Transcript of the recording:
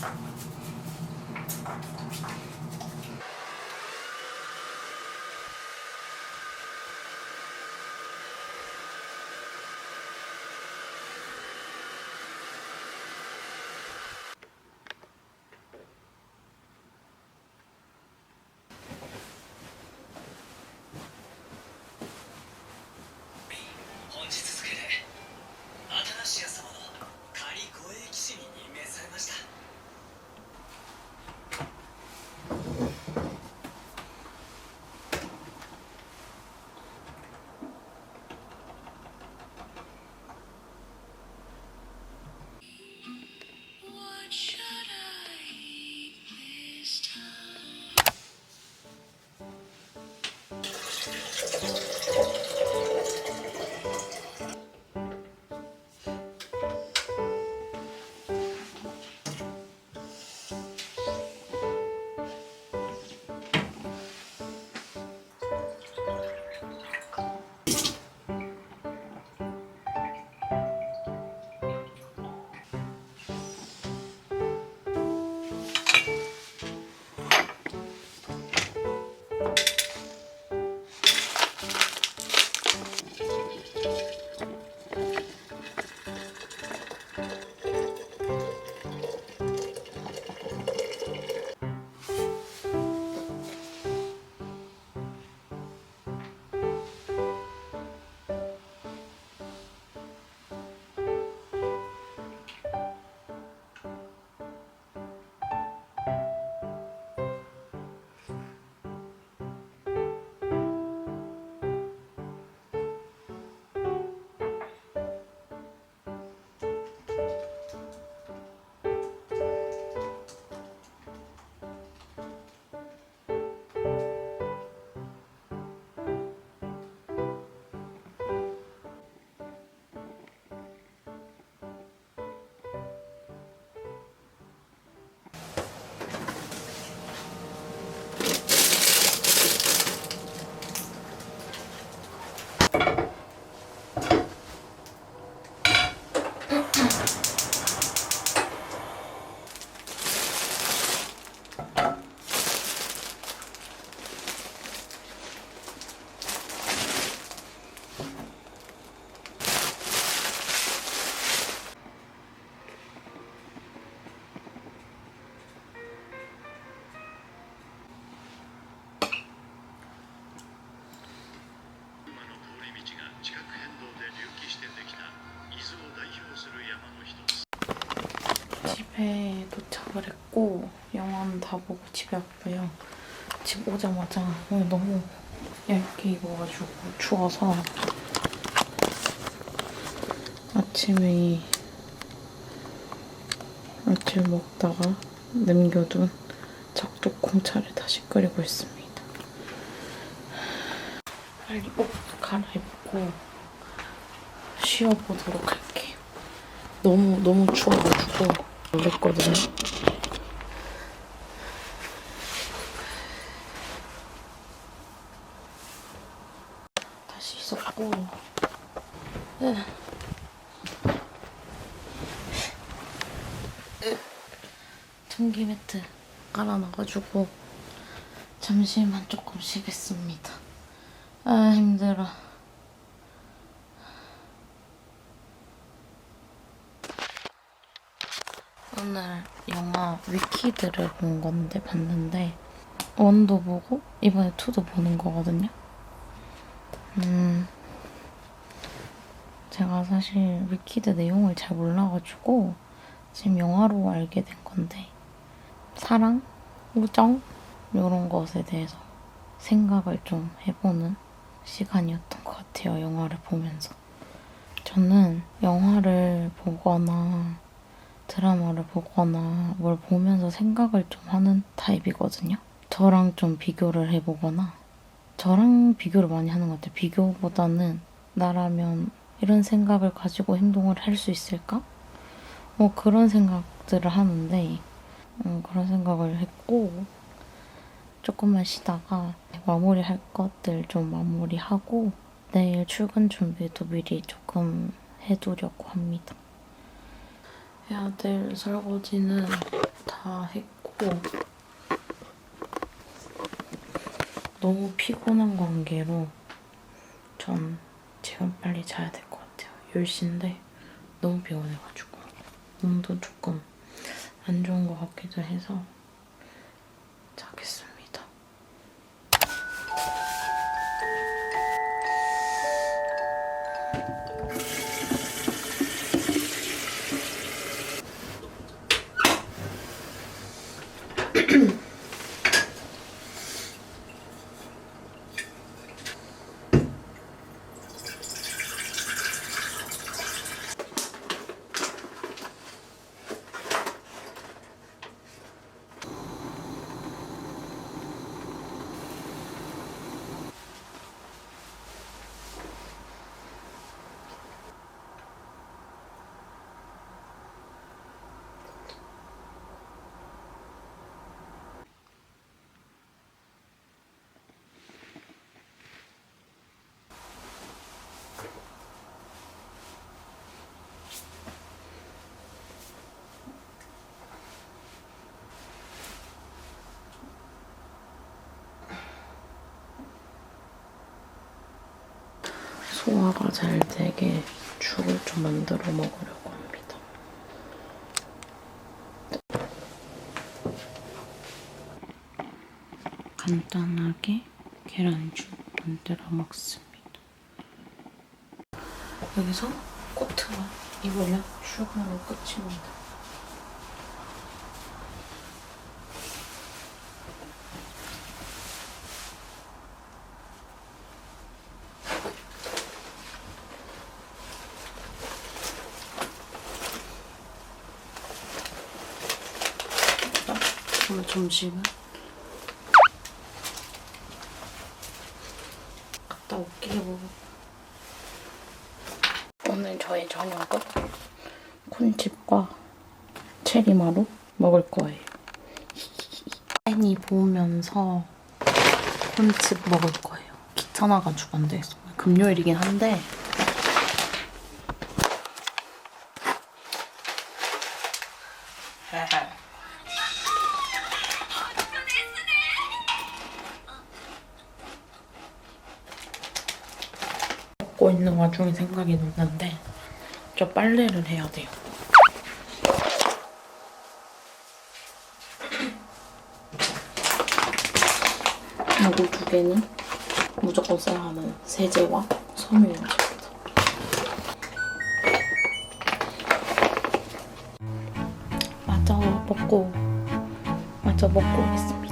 Thank you. 집에 도착을 했고 영화는 다 보고 집에 왔고요. 집 오자마자 오늘 너무 얇게 입어가지고 추워서 아침에 이 아침 먹다가 남겨둔 작두콩차를 다시 끓이고 있습니다. 빨리 옷 갈아입고 쉬어보도록 할게요. 너무 너무 추워가지고 놀랬거든요. 다시 으. 으. 전기 매트 깔아놔가지고 잠시만 조금 쉬겠습니다. 아 힘들어. 오늘 영화 위키드를 본 건데 봤는데 원도 보고 이번에 투도 보는 거거든요. 음 제가 사실 위키드 내용을 잘 몰라가지고 지금 영화로 알게 된 건데 사랑, 우정 이런 것에 대해서 생각을 좀 해보는 시간이었던 것 같아요. 영화를 보면서 저는 영화를 보거나 드라마를 보거나 뭘 보면서 생각을 좀 하는 타입이거든요. 저랑 좀 비교를 해보거나 저랑 비교를 많이 하는 것 같아요. 비교보다는 나라면 이런 생각을 가지고 행동을 할 수 있을까? 뭐 그런 생각들을 하는데 음, 그런 생각을 했고 조금만 쉬다가 마무리할 것들 좀 마무리하고 내일 출근 준비도 미리 조금 해두려고 합니다. 해야 될 설거지는 다 했고 너무 피곤한 관계로 전 지금 빨리 자야 될 것 같아요. 10시인데 너무 피곤해가지고 몸도 조금 안 좋은 것 같기도 해서 자겠습니다. 소화가 잘 되게 죽을 좀 만들어 먹으려고 합니다. 간단하게 계란죽 만들어 먹습니다. 여기서 코트만 입으면 슈가로 끝입니다. 오늘 점심은 갔다 올게요. 오늘 저의 저녁은 콘칩과 체리마루 먹을 거예요. 애니 보면서 콘칩 먹을 거예요. 귀찮아가지고 안 되겠어. 금요일이긴 한데 와중에 생각이 났는데 저 빨래를 해야 돼요. 요거 두 개는 무조건 써야 하는 세제와 섬유유연제입니다. 맞아. 먹고 먼저 먹고 오겠습니다.